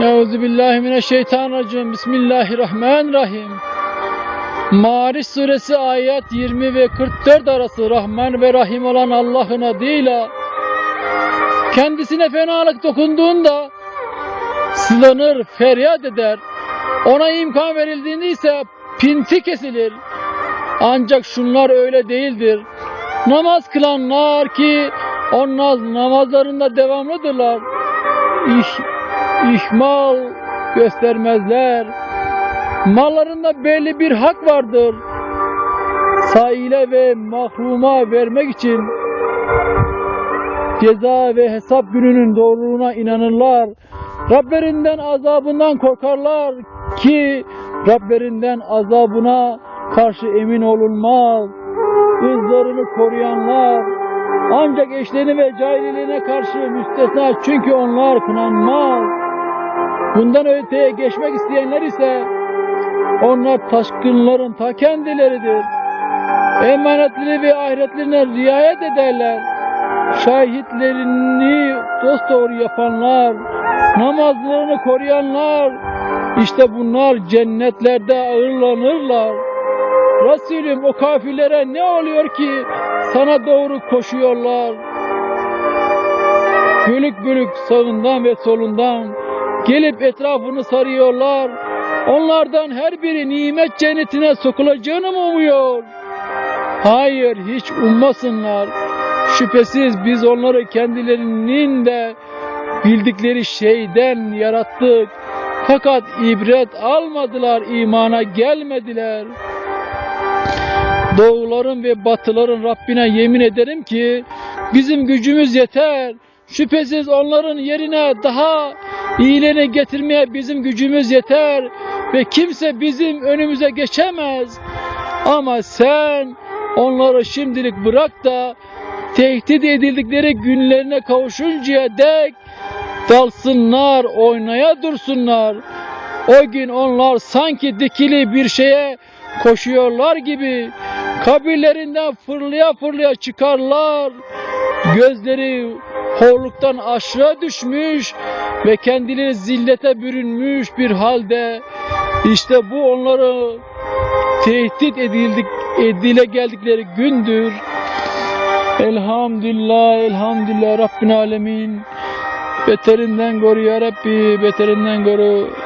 Euzubillahimineşşeytanirracim. Bismillahirrahmanirrahim. Ma'ariç suresi ayet 20 ve 44 arası Rahman ve Rahim olan Allah'ın adıyla kendisine fenalık dokunduğunda sızlanır, feryat eder. Ona imkan verildiğinde ise pinti kesilir. Ancak şunlar öyle değildir. Namaz kılanlar ki onlar namazlarında devamlıdırlar. İh, ihmal göstermezler. Mallarında belli bir hak vardır. Saile ve mahruma vermek için ceza ve hesap gününün doğruluğuna inanırlar. Rablerinden azabından korkarlar ki Rablerinden azabına karşı emin olunmaz. Kızlarını koruyanlar ancak eşlerine ve cahilliğine karşı müstesna çünkü onlar kınanmaz. Bundan öteye geçmek isteyenler ise onlar taşkınların ta kendileridir. Emanetleri ve ahiretlerine riayet ederler. Şahitlerini dosdoğru yapanlar, namazlarını koruyanlar, işte bunlar cennetlerde ağırlanırlar. Resulüm o kafirlere ne oluyor ki sana doğru koşuyorlar? Bölük bölük sağından ve solundan gelip etrafını sarıyorlar. Onlardan her biri nimet cennetine sokulacağını mı umuyor? Hayır hiç ummasınlar. Şüphesiz biz onları kendilerinin de bildikleri şeyden yarattık. Fakat ibret almadılar, imana gelmediler. Doğuların ve batıların Rabbine yemin ederim ki bizim gücümüz yeter. Şüphesiz onların yerine daha iyilerini getirmeye bizim gücümüz yeter ve kimse bizim önümüze geçemez. Ama sen onları şimdilik bırak da tehdit edildikleri günlerine kavuşuncaya dek dalsınlar, oynaya dursunlar. O gün onlar sanki dikili bir şeye koşuyorlar gibi kabirlerinden fırlaya fırlaya çıkarlar. Gözleri horluktan aşağı düşmüş ve kendileri zillete bürünmüş bir halde işte bu onları tehdit edildik, edile geldikleri gündür. Elhamdülillah, elhamdülillah Rabbin alemin. Beterinden koru ya Rabbi, beterinden koru.